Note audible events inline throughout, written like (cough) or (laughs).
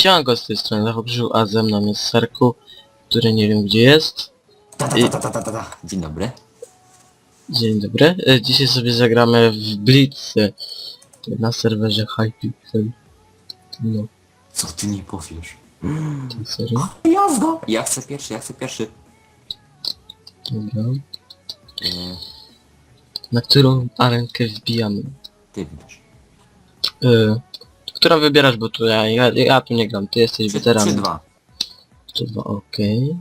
Ciągo z tej strony Zachobrzył, a ze mną jest Serku, który nie wiem gdzie jest. Ta, ta, ta, ta, ta, ta, ta. Dzień dobry. Dzień dobry. E, Dzisiaj sobie zagramy w Blitz e, na serwerze Hypixel. No, Co ty nie powiesz? to serio? Jazda! Ja chcę pierwszy, ja chcę pierwszy. Dobra. Eee, Na którą arenkę wbijamy? ty wiesz. E, którą wybierasz, bo tu ja, ja, ja tu nie gram, ty jesteś weteranem. 3-2. Czy dwa, okej.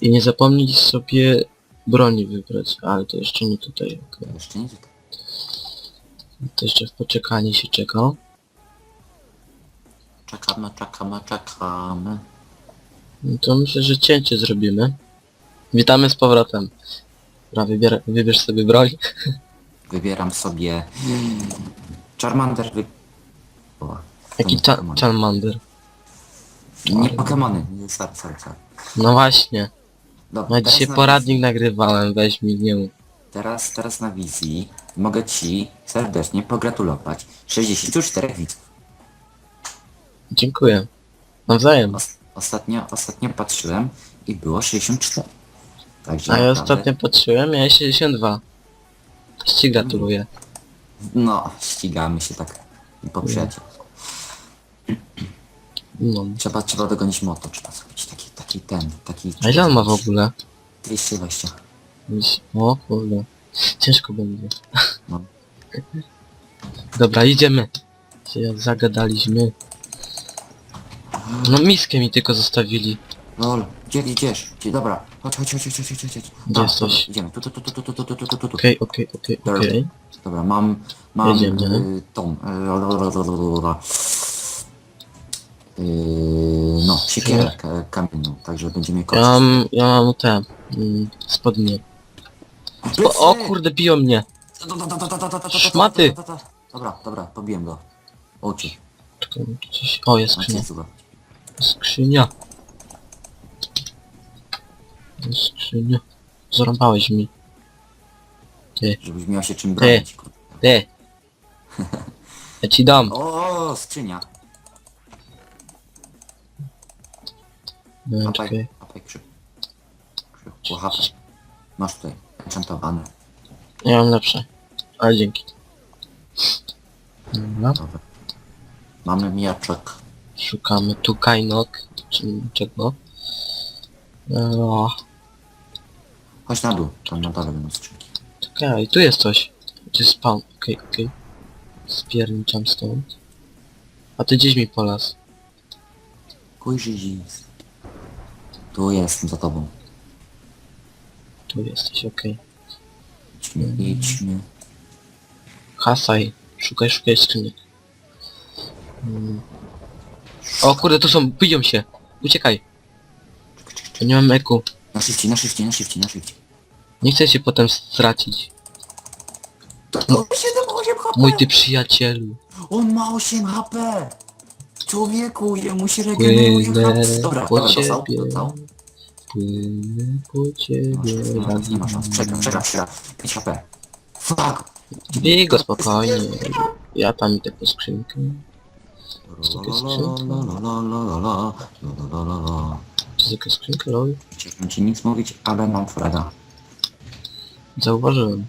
I nie zapomnij sobie broni wybrać, ale to jeszcze nie tutaj, okej. Jeszcze nie tutaj. To jeszcze w poczekanie się czekał. Czekamy, czekamy, czekamy. No to myślę, że cięcie zrobimy. Witamy z powrotem. Dobra, wybier wybierz sobie broń. (laughs) Wybieram sobie... Charmander wy... O, Jaki. Charmander. Nie Pokemony. Nie, sorry, sorry, sorry. No właśnie. Dobra, Ja teraz dzisiaj na poradnik wizji. nagrywałem, weź mi nie mów. Teraz, teraz na wizji mogę ci serdecznie pogratulować 64 widzów. Dziękuję. Nawzajem. Os ostatnio, ostatnio patrzyłem i było 64. Także A ja naprawdę- ostatnio patrzyłem, miałem 62. Też ci gratuluję. No, ścigamy się tak po przyjacielsku. No. Trzeba, trzeba dogonić moto, trzeba zrobić taki, taki ten, taki... A ile on ma w ogóle? 220. Gdzieś- O kurde. Ciężko będzie. No. (laughs) Dobra, idziemy. Się zagadaliśmy. No miskę mi tylko zostawili. Lol, gdzie idziesz? Gdzie, dobra, chodź, chodź, chodź, chodź, chodź, chodź, chodź. Jesteś? dobra, Idziemy, tu, tu, tu, tu, tu, tu, tu, tu, tu, tu, tu. Okej, okej, okej, Dobra. okej. Dobra, mam, mam Jedziemy. y, tą, y, y, no, siekierę ka- kamienną, także będziemy Ja kończyć. mam, ja mam te mm, spodnie. O, o kurde, biją mnie. Szmaty. Dobra, dobra, pobiłem go. Oczy. Czekaj. O, jest skrzynia. go. Skrzynia. Skrzynia. Zarąbałeś mi. Ty, Żebyś miał się czym bronić. kurde. ty. Ja ci dam. O, skrzynia. No, Hapaj, czekaj. hapaj, krzyk. Krzyk, hapaj. Masz tutaj, enchantowane. Ja mam lepsze. Ale dzięki. Dobra. Dobra. Mamy miaczek. Szukamy tu kajnok. Czy czego? O, Chodź na dół, tam na dole będą skrzynki. Czekaj, tu jest coś. Tu jest spawn. Okej, okej. Spierniczam stąd. A ty gdzieś mi polas. Kujżyzis. Tu jestem za tobą. Tu jesteś, okej. Idźmy, idźmy. Hasaj. Szukaj, szukaj skrzyni. Mm. O kurde, tu są, biją się. Uciekaj. Ja nie mam eku. Na szybciej, na szybciej, na szybciej, na szybciej. Nie chcę się potem stracić. To, to 7, 8 HP! Mój ty przyjacielu. On ma 8 HP! Człowieku, jemu się regeneruje Płynę HP. Dobra, po dobra, dostał, ciebie. dostał. Płynę po ciebie. nie ma szans, nie ma szans. Przegram, przegram, przegram. 5 HP. Fuck! Bij go spokojnie. Ja tam idę po skrzynkę. To jest jakaś skrzynka, lol? Chciałbym ci nic mówić, ale mam fraga. Zauważyłem.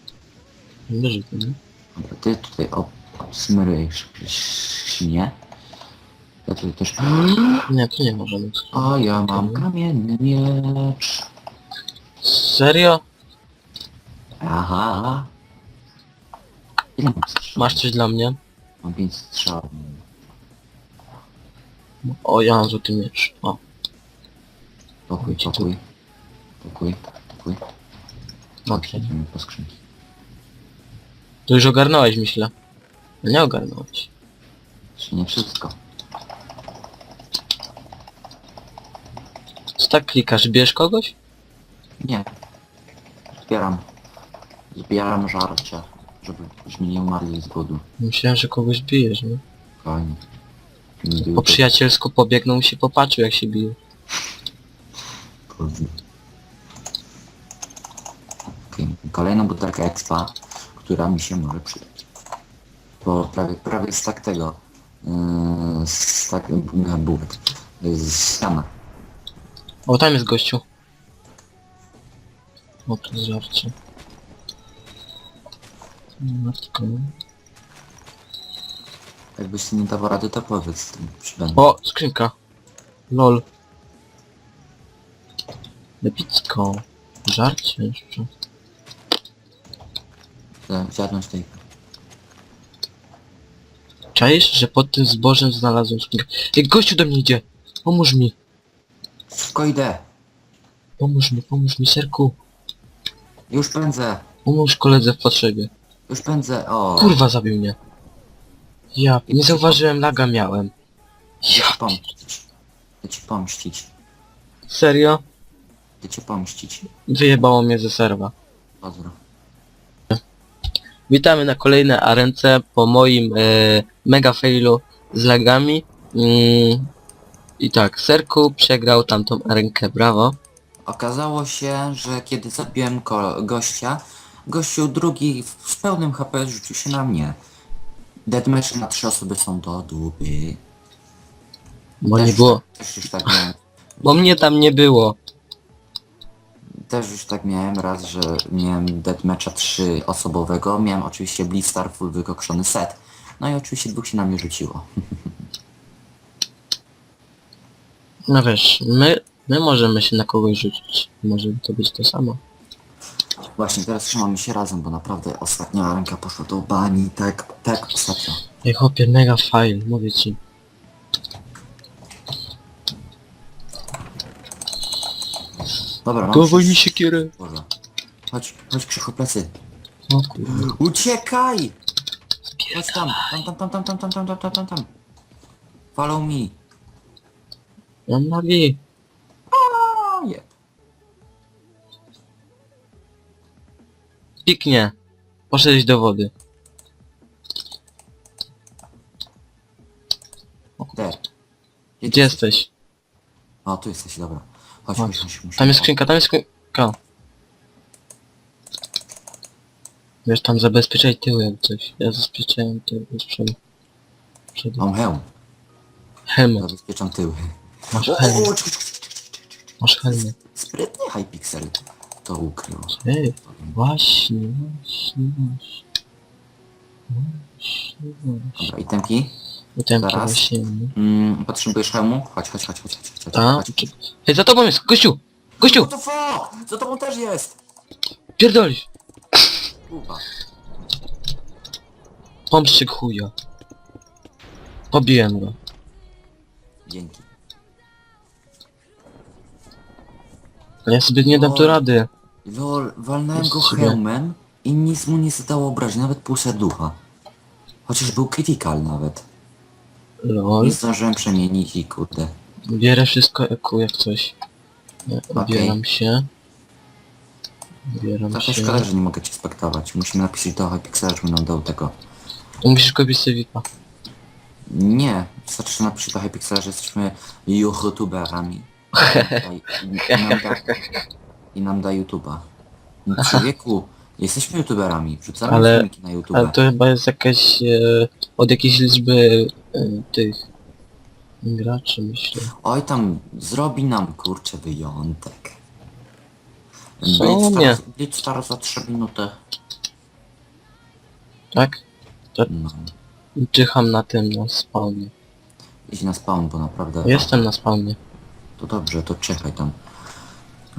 Leży to, nie? Dobra, ty tutaj ob- obsmyrujesz Ja tutaj też... Nie, tu nie żadnych skrzynek. A ja mam kamienny miecz. Serio? Aha. Ile mam strzał? Masz coś dla mnie? Mam 5 strzał. O, ja mam złoty miecz. O, Pokój, pokój. Pokój, pokój. okej. Idziemy po skrzynki. To już ogarnąłeś, myślę. No Nie ogarnąłeś. Czy nie wszystko? Co tak klikasz? Bierz kogoś? Nie. Zbieram. Zbieram żarcie, żebyśmy nie umarli z głodu. Myślałem, że kogoś bijesz, nie? Fajnie. Po przyjacielsku pobiegną się popatrzył jak się bije. Kolejna butelka expa, która mi się może przydać. Bo prawie, prawie z tak tego. Yy, z tak, na bułek. Z siana. O, tam jest gościu. O, jest żarcie. Matko. Jakbyś nie dawał rady, to powiedz tym przybędę. O, skrzynka. Lol. Lepicko. Żarcie jeszcze. Zjadłem tej. Czaisz, że pod tym zbożem znalazłem skrzynkę. Jak gościu do mnie idzie. Pomóż mi. Szybko idę. Pomóż mi, pomóż mi, serku. Już pędzę. Pomóż koledze w potrzebie. Już pędzę. O. Kurwa, zabił mnie. Ja, nie zauważyłem, laga miałem. Ja, Pomścić. Chcę ci pomścić. serio? Chcę cię pomścić. Wyjebało mnie ze serwa. Pozdro. Witamy na kolejnej arence po moim e, mega failu z lagami. Mm, I tak, Serku przegrał tamtą arenkę, brawo. Okazało się, że kiedy zabiłem ko- gościa, gościu drugi w- pełnym HP rzucił się na mnie. Deathmatch na trzy osoby są do dupy. Bo Też- nie było. Też już tak miałem. (laughs) Bo mnie tam nie było. Też już tak miałem raz, że miałem deathmatcha trzy osobowego. Miałem oczywiście Blizzard full wykokszony set. No i oczywiście dwóch się na mnie rzuciło. (laughs) No wiesz, my, my możemy się na kogoś rzucić. Może to być to samo. Właśnie teraz trzymamy się razem, bo naprawdę ostatnia ręka poszła do bani, tak, tak ostatnio. Ej hopie, mega fail, mówię ci. Dobra, mam Dawaj mi wszystko. siekierę. Boże. Chodź, chodź Krzychu, plecy. O kurwa. Uciekaj! Chodź tam, tam, tam, tam, tam, tam, tam, tam, tam, tam, tam. Follow me. Mam nogi. O, nie. Piknie. Poszedłeś do wody. There. Gdzie jesteś? O, tu jesteś, dobra. Chodź, Chodź. chodź, Tam jest skrzynka, tam jest skrzynka. Wiesz, tam zabezpieczaj tył jak coś. Ja zabezpieczałem tył z przodu. Przodu. Mam hełm, Helmet. zabezpieczam tyły. Masz O, helmet. Masz helmet. Sprytnie Hypixel to ukrył. Ej, właśnie, właśnie, właśnie. Właśnie, właśnie. Dobra, i tempi? Potem Zaraz. właśnie. Mm, potrzebujesz hełmu? Chodź, chodź, chodź, chodź, chodź, chodź, A? chodź. Czy... Hej, za tobą jest! Gościu! Gościu! What the fuck? Za tobą też jest! Pierdolisz! Kurwa. Pomszczyk chuja. Pobiłem go. Dzięki. Ale ja sobie nie dam tu rady. Lol, walnąłem go hełmem i nic mu nie zadało obrażeń, nawet pół serducha. Chociaż był critical nawet. Lol. Nie zdążyłem przemienić i kurde. Bierę wszystko eku jak coś. Nie, Ubieram się. Ubieram Trochę się. szkoda, że nie mogę cię spektować. Musimy napisać do Hypixela, żeby nam dał tego. Musisz kupić sobie VIPa. Nie, wystarczy, że napisze do Hypixela, że jesteśmy youtuberami. I, nam da, I nam da YouTube'a. Człowieku, jesteśmy youtuberami, wrzucamy Ale- filmiki na YouTube. Ale to chyba jest jakaś... E, od jakiejś liczby e, tych... Graczy myślę. Oj tam, zrobi nam kurczę wyjątek. Co nie? Blitz Blitz Star za 3 minuty. Tak? No. Czyham na tym, na spawnie. Idź na spawn, bo naprawdę... Jestem na spawnie. To dobrze, to czekaj tam.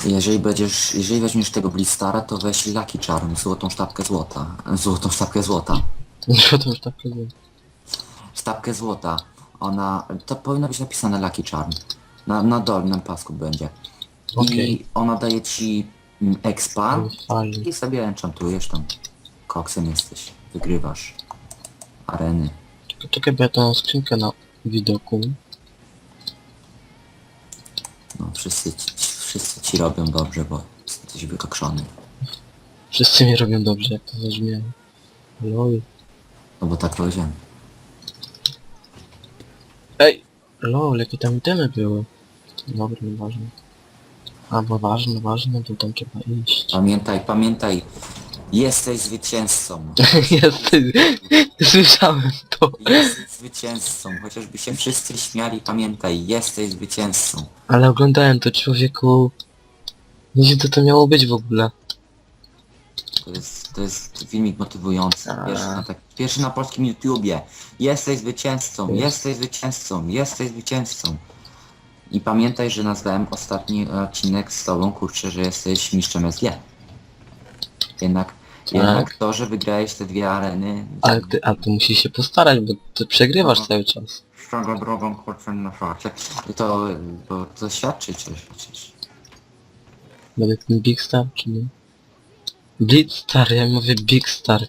Jeżeli będziesz, jeżeli weźmiesz tego Blistara, to weź Lucky Charm, złotą sztabkę złota. Złotą sztabkę złota. Co to już tak? Sztabkę złota. Ona, to powinno być napisane Lucky Charm. Na, na dolnym pasku będzie. Okej. I ona daje ci mm, expa Fajnie. i sobie enchantujesz tam. Koksem jesteś. Wygrywasz. Areny. Czekaj, Czekaj, bo ja tą skrzynkę na widoku. No wszyscy, ci- wszyscy ci robią dobrze, bo jesteś wykokszony. Wszyscy mi robią dobrze, jak to zabrzmiało. Lol. No bo tak powiedziałem. Ej! Lol, jakie tam itemy były. Dobra, nieważne. A, bo ważne, ważne, to tam trzeba iść. Pamiętaj, pamiętaj. Jesteś zwycięzcą. (laughs) Jest, słyszałem to. Jesteś zwycięzcą. Chociażby się wszyscy śmiali, pamiętaj, jesteś zwycięzcą. Ale oglądałem to człowieku. Nie to to miało być w ogóle. To jest, to jest filmik motywujący. Pierwszy na, tak, pierwszy na polskim YouTubie. Jesteś zwycięzcą, Jest. jesteś zwycięzcą, jesteś zwycięzcą. I pamiętaj, że nazwałem ostatni odcinek z tobą, kurczę, że jesteś mistrzem SG. Jednak, jednak to, że wygrałeś te dwie areny, Ale ty, a ty musisz się postarać, bo ty przegrywasz Aha. cały czas. Szkoda drogą kurczę na szacie, to, to, to świadczy coś przecież. Będę ten Big Star, czy nie? Blitz Star, ja mówię Big Star.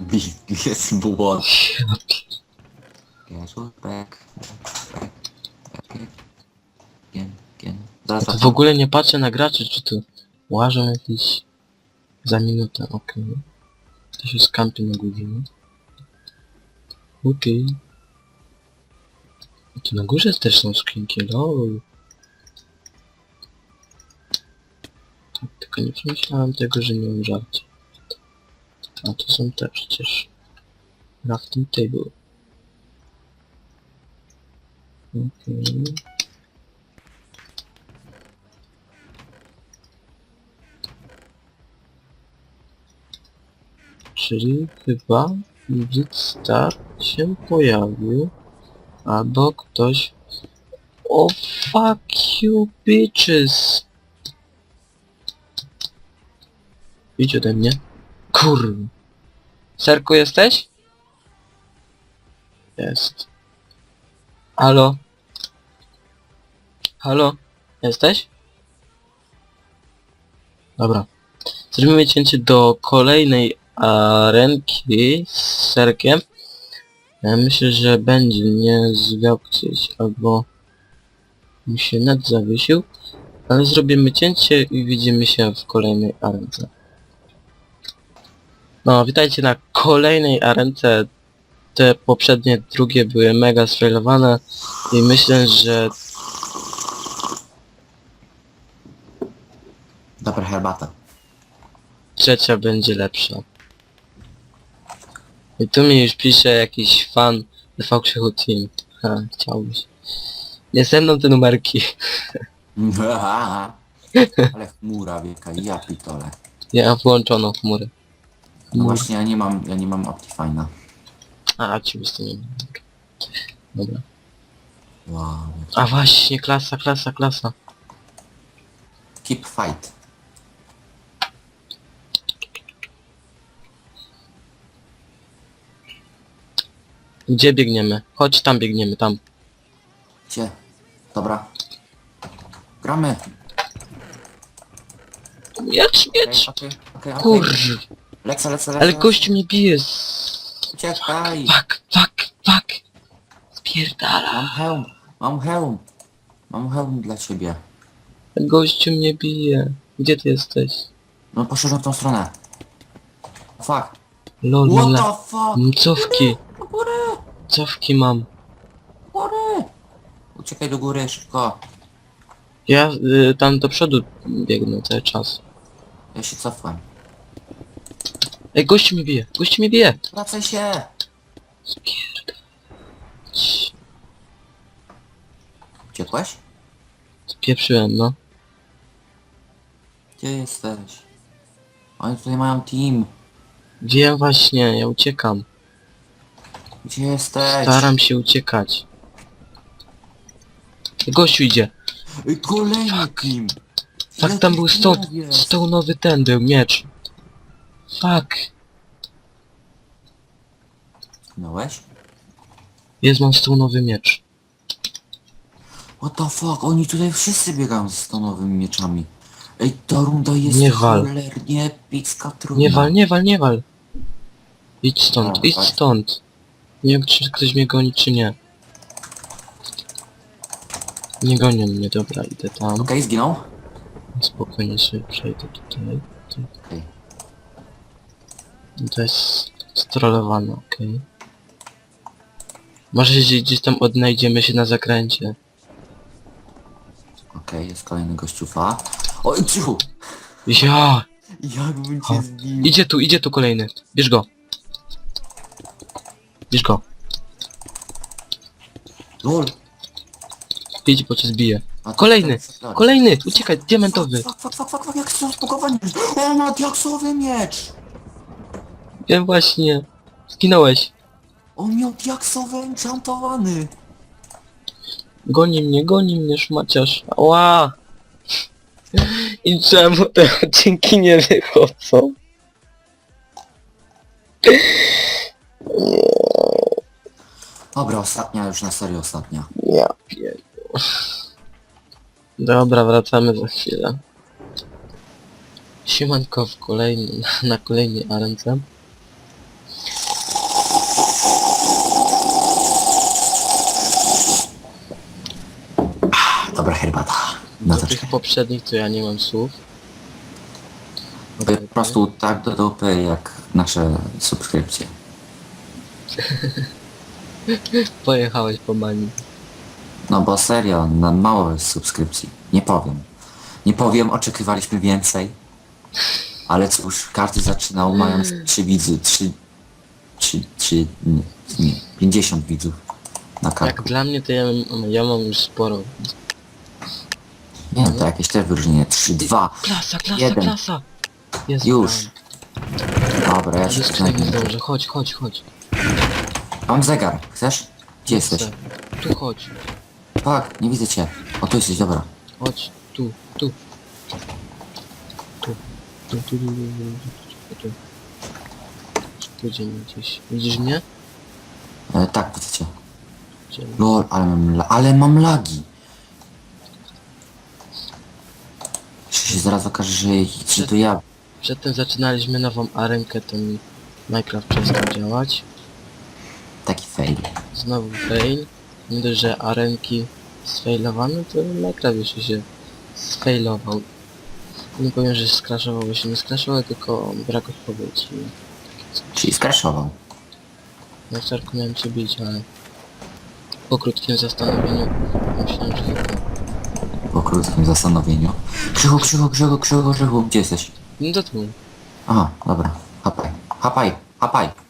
Big jest błąd. Ja pi- Get back, back, back, back, again, again. Zaraz Ja to w ogóle nie patrzę na graczy, czy tu łażą jakieś za minutę, okej. To się skampi na godzinę. Okej. A tu na górze też są skrzynki, lol. Tak, tylko nie przemyślałem tego, że nie mam żarcia. A tu są te przecież. Crafting table. Okej. Czyli chyba Blitz Star się pojawił. Albo ktoś... O fuck you bitches! Idź ode mnie. Kur... Serku jesteś? Jest. Halo? Halo? Jesteś? Dobra. Zrobimy cięcie do kolejnej arenki z serkiem. Ja myślę, że będzie nie zwiał gdzieś, albo mi się net zawiesił. Ale zrobimy cięcie i widzimy się w kolejnej arence. No, witajcie na kolejnej arence. Te poprzednie drugie były mega sfailowane i myślę, że Dobra herbata. trzecia będzie lepsza. I tu mi już pisze jakiś fan TV Krzychu Team. Ha, chciałbyś. Nie ze mną te numerki. (laughs) Ale chmura wielka, ja pitole. Ja mam włączoną chmurę. No właśnie ja nie mam, ja nie mam Optifine'a. A, tym nie mam. Dobra. Wow. A właśnie, klasa, klasa, klasa. Keep fight. Gdzie biegniemy? Chodź tam biegniemy, tam. Gdzie? Dobra. Gramy. Miecz, Okej, miecz! okej, okej, okej. Kur... Lecę, lecę, lecę. Ale gościu mnie bije. Uciekaj. Fuck, fuck, fuck! Spierdala. Mam hełm. Mam hełm. Mam hełm dla ciebie. Gościu mnie bije. Gdzie ty jesteś? No poszedłem w tą stronę. Fuck. Lol, What the fuck? Do góry. Cofki mam. Góry. Uciekaj do góry, szybko. Ja y, tam do przodu biegnę cały czas. Ja się cofłem. Ej, gościu mnie bije, gościu mnie bije! Wracaj się. Spierdalać. Uciekłeś? Spieprzyłem, no. Gdzie jesteś? Oni tutaj mają team. Wiem właśnie, ja uciekam. Gdzie jesteś? Staram się uciekać. Gościu idzie. Ej, kolejny team. Tak, tam był sto, stołnowy ten był, miecz. Fuck. Zginąłeś? Jest mam stołnowy miecz. What the fuck? Oni tutaj wszyscy biegają ze stonowymi mieczami. Ej, ta runda jest Nie wal. cholernie epicka trudna. Nie wal, nie wal, nie wal. Idź stąd, idź stąd. Nie wiem, czy ktoś mnie goni, czy nie. Nie gonią mnie, dobra, idę tam. Okej, zginął? Spokojnie sobie przejdę tutaj. Okej. To jest strollowane, okej. Może gdzieś, gdzieś tam odnajdziemy się na zakręcie. Okej, jest kolejny gościufa. Oj, cichu! Ja! (laughs) Jakbym cię zbił. Idzie tu, idzie tu kolejny. Bierz go. Bierz go. Lol. Idź, bo cię zbije. A to Kolejny, ten. Kolejny! Uciekaj, diamentowy. Fuck, fuck, fuck, fuck, jak to spokojnie. O, ma diaksowy miecz! Wiem właśnie. Zginąłeś. On miał diaksowy enchantowany. Goni mnie, goni mnie, szmaciarz. Ła! I czemu te odcinki nie wychodzą? Dobra, ostatnia, już na serio ostatnia. Ja pierdolę. Dobra, wracamy za chwilę. Siemanko w kolejnym, na kolejnej arence. Dobra, herbata. Do Na tych poprzednich to ja nie mam słów. Po prostu tak do dupy jak nasze subskrypcje. (laughs) Pojechałeś po mani. No bo serio, na mało jest subskrypcji. Nie powiem. Nie powiem, oczekiwaliśmy więcej. Ale cóż, każdy zaczynał mając 3 widzy, 3... 3... 3... Nie, nie 50 widzów na Jak karku. dla mnie to ja, mam- ja mam już sporo. Nie, to jakieś też wyróżnienie. 3, 2. Klasa, klasa, Jeden. klasa! Jest Już. Dobra, ja się Już nie przynajmniej... zdążę, chodź, chodź, chodź. Mam zegar, chcesz? Gdzie jesteś? Tu chodź, Tak, nie widzę cię. O, tu jesteś, dobra. chodź, tu, tu. Tu, tu, tu, tu, tu, tu, tu, tu. Tu idziemy gdzieś. Widzisz mnie? E, tak, widzę cię. Lol, ale mam, la ale mam lagi. Czy się zaraz okaże, że, że to ja... Przedtem zaczynaliśmy nową arenkę, to mi Minecraft przestał działać. Taki fail. Znowu fail. Nie dość, że arenki sfailowane, to Minecraft jeszcze się sfailował. Nie powiem, że skraszował, bo się nie skraszował, tylko brak odpowiedzi. Czyli skraszował. Na czarku miałem cię bić, ale po krótkim zastanowieniu myślałem, że chyba... Po krótkim zastanowieniu. Krzychu, krzychu, krzychu, krzychu, krzychu. Gdzie jesteś? No to tu. Aha, dobra. Hapaj. Hapaj, hapaj.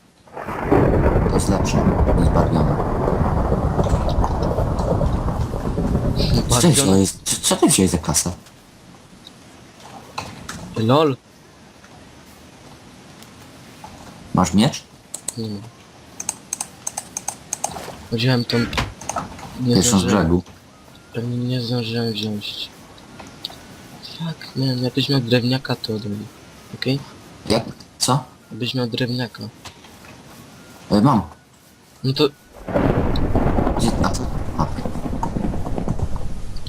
To jest lepsze niż barwione. Co ty wziąłeś? Co- Co ty wziąłeś za kasę? LOL! Masz miecz? Nie mam. Wziąłem tą... Nie Pierwszą z zdążyłem, brzegu. pewnie nie zdążyłem wziąć. Fuck, nie wiem, jakbyś miał drewniaka to ode mnie. Okej? Jak? Co? Jakbyś miał drewniaka. E, mam. No to... Gdzie? A co? A,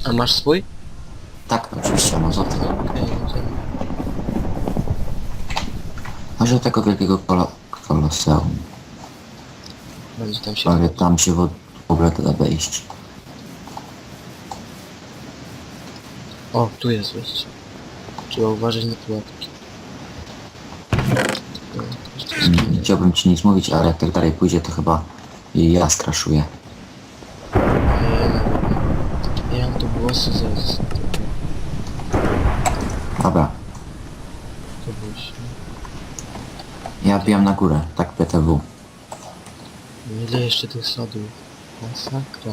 A masz swój? tak, oczywiście, mam złoty. Okej, okay, Chodzi o tego wielkiego kolo koloseum. będzie tam się... Ale tam się w w ogóle da wejść. O, tu jest wejście. Trzeba uważać na pułapki. No, jeszcze jest Nie kinie. Chciałbym ci nic mówić, ale jak tak dalej pójdzie, to chyba i ja skraszuję. Ja, ja mam tu głosy zaraz. Dobra, To właśnie. ja bijam na górę, tak PTW. Ile jeszcze tych sodów? Masakra.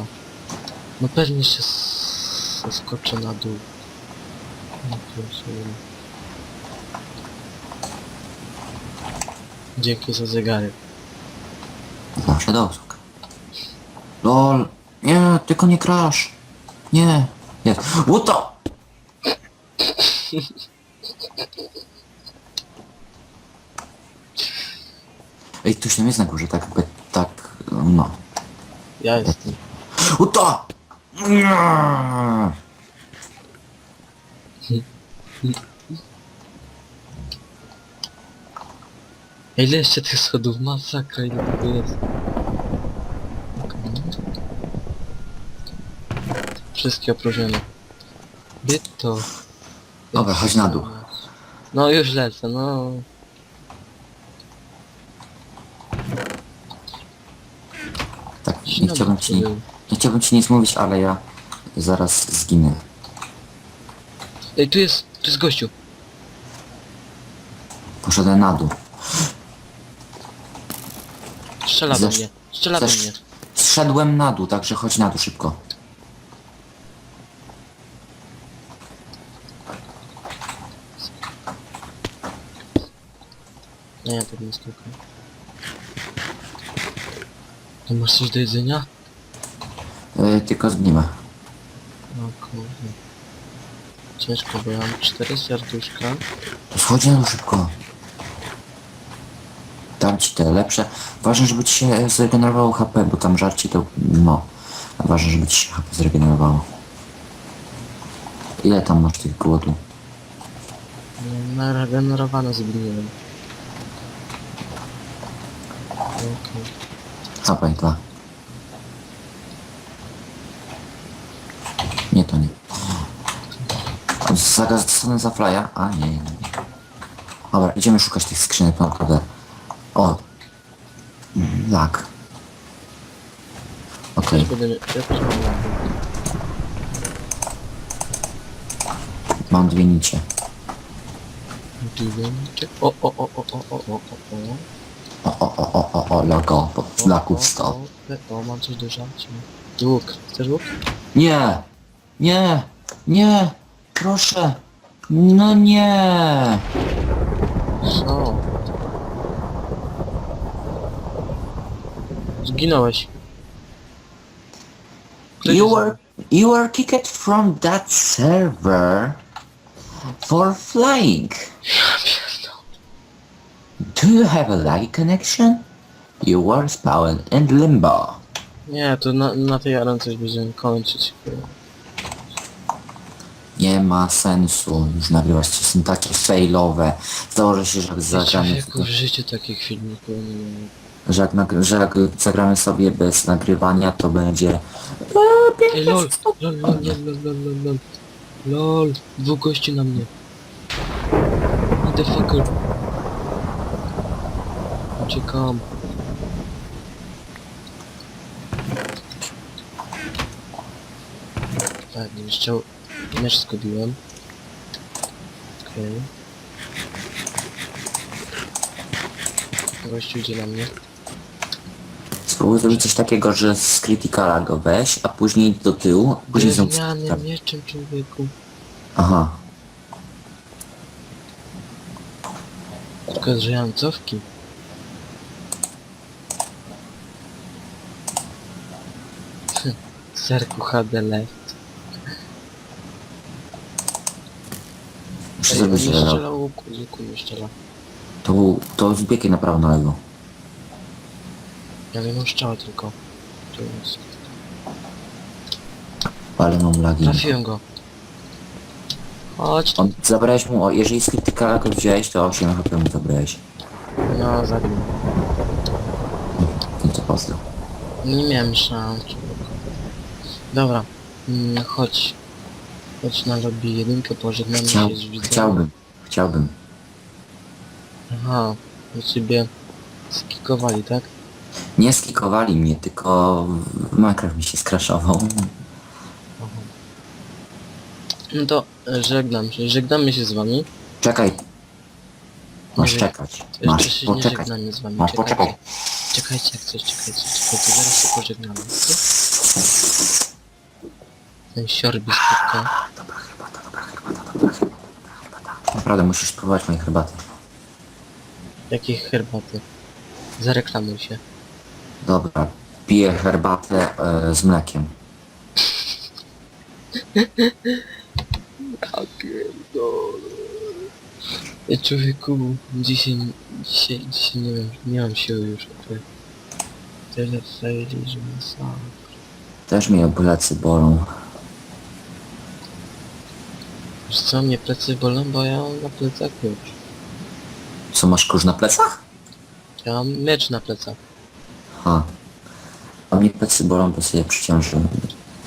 No pewnie jeszcze s- skoczę na dół. No, proszę. Dzięki za zegarek. Zawsze do usług. LOL, nie, tylko nie crash. Nie. Jest. The? (laughs) Ej, ktoś tam jest na górze, tak jakby, tak, no. Ja jestem. The? Nie. (laughs) A ile jeszcze tych schodów? Masakra, ile tego jest? Wszystkie opróżnione. Byto. Dobra, chodź na dół. No już lecę, no. Tak, nie chciałbym ci, nie chciałbym ci nic mówić, ale ja zaraz zginę. Ej, tu jest, tu jest gościu. Poszedłem na dół. Strzela do Zesz- mnie. Strzela do zesz- mnie. Zszedłem na dół, także chodź na dół szybko. Nie, ja tak nie skakam. To masz coś do jedzenia? Yy, tylko zgnimy. No kurde. Ciężko, bo ja mam cztery serduszka. Wchodź na dół szybko. Ci te lepsze. Ważne, żeby ci się zregenerowało HP, bo tam żarcie to... No. Ważne, żeby ci się HP zregenerowało. Ile tam masz tych głodu? Naregenerowane zgniłem. Okej. HP, dwa. Nie, to nie. Zaraz dostanę za flya? A, nie, nie, nie. Dobra, idziemy szukać tych skrzynek, naprawdę. O! Mm, Lak. Okej, Też będę... Ja też mam lampę. mam dwie nicie. Dziewięć. O, o, o, o, o, o, o, o, o. O, o, o, o, o, o, logo, bo O, laków o, 100. O, o, mam coś do żarcia. Łuk. Chcesz łuk? Nie! Nie! Nie! Proszę! No nie! Co? Zginąłeś. Kto cię You zabił? were you were kicked from that server for flying. Do you have a light connection? You were spawned in limbo. Nie, to na, na tej arence coś będziemy kończyć. Nie ma sensu już nagrywać, to są takie failowe. Założę się, że jak zagramy, Człowieku, w życiu takich filmików nie miałem. Że jak, nagry- że jak zagramy sobie bez nagrywania, to będzie... Ej, lol, lol, lol, lol, lol, lol, lol, lol. Lol, dwóch gości na mnie. Motherfucker. Uciekam. Tak, jeszcze miecz zgubiłem. Okej. Gościu idzie na mnie. Spróbuj zrobić coś takiego, że z criticala go weź, a później do tyłu, a później znowu... Drewnianym mieczem człowieku. Aha. Tylko, że ja mam cofki. (laughs) Serku HD left. Muszę Ej, zrobić nie lewo. strzela łuku, z łuku nie strzela. To, to zbiegnie na prawo na lewo. Ja jedną strzałę tylko. Tu jest. Ale mam lagi. Trafiłem go. Chodź. On, zabrałeś mu, o, jeżeli z criticala go wziąłeś, to 8 HP mu zabrałeś. No, zabił. No to pozdro. Nie miałem szans. Dobra. Mm, chodź. Chodź na lobby jedynkę, pożegnamy Chciał, się z widzem. chciałbym, chciałbym. Aha. Do ciebie skikowali, tak? Nie skikowali mnie, tylko Minecraft mi się skraszował. No to żegnam się. Żegnamy się z wami. Czekaj. Masz czekać. To Masz się nie poczekać. żegnamy z wami. Masz poczekać. Czekajcie jak coś, czekajcie, czekajcie. Zaraz się pożegnamy. co? Ten siorbi skutka. Dobra herbata, dobra herbata, dobra herbata. Naprawdę musisz spróbować mojej herbaty. Jakiej herbaty? Zareklamuj się. Dobra. Piję herbatę e, z mlekiem. Ja pierdolę. Ej, Człowieku, dzisiaj, dzisiaj, dzisiaj nie wiem, nie mam siły już. Ty. Tyle faili, że masakra. Też mnie plecy bolą. Wiesz co, mnie plecy bolą, bo ja mam na plecach miecz. Co, masz kurz na plecach? Ja mam miecz na plecach. Ha. A mnie plecy bolą, bo sobie przyciążyłem.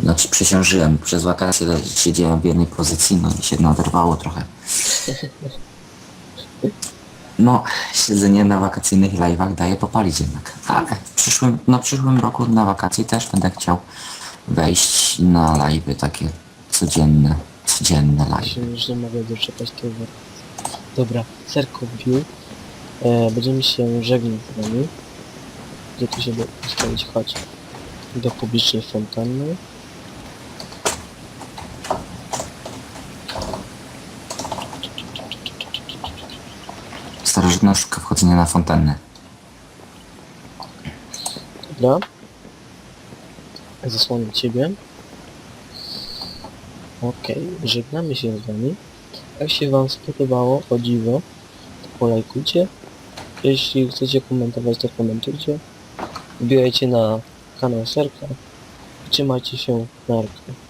Znaczy przyciążyłem. Przez wakacje siedziałem w jednej pozycji, no i się naderwało trochę. No, siedzenie na wakacyjnych live'ach daje popalić jednak. Ale w przyszłym, na przyszłym roku na wakacje też będę chciał wejść na live'y takie codzienne, codzienne live. się już nie mogę doczekać wakacji. Dobra, serko wbił. E, będziemy się żegnać z wami. Gdzie tu się postawić? Chodź. Do publicznej fontanny. Starożytna sztuka wchodzenia na fontannę. Dobra. Zasłonię ciebie. Okej, żegnamy się z wami. Jak się wam spodobało, o dziwo, to polajkujcie. Jeśli chcecie komentować, to komentujcie. Wbijajcie na kanał Serka. Trzymajcie się, narka.